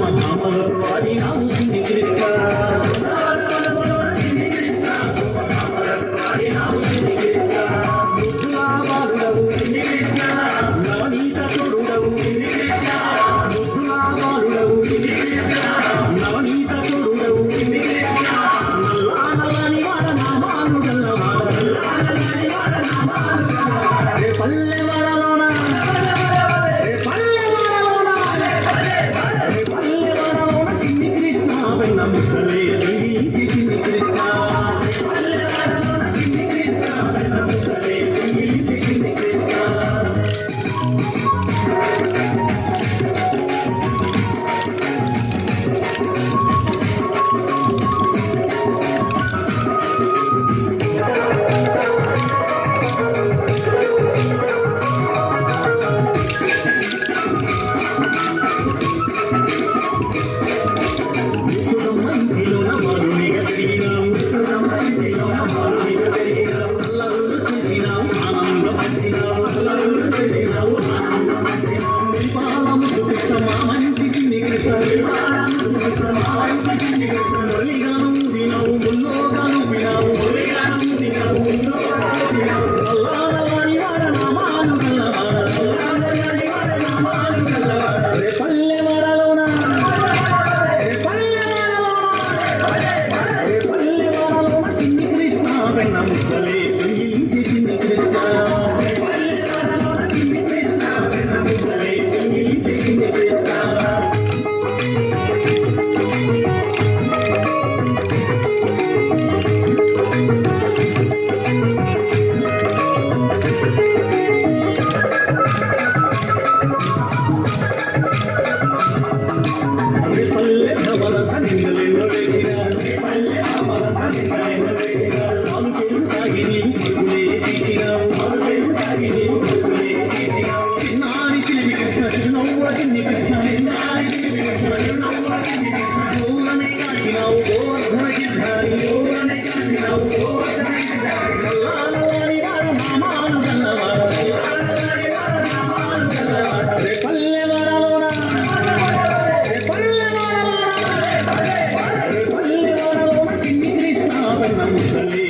మధుమధువారి నాము Thank you. Gracias.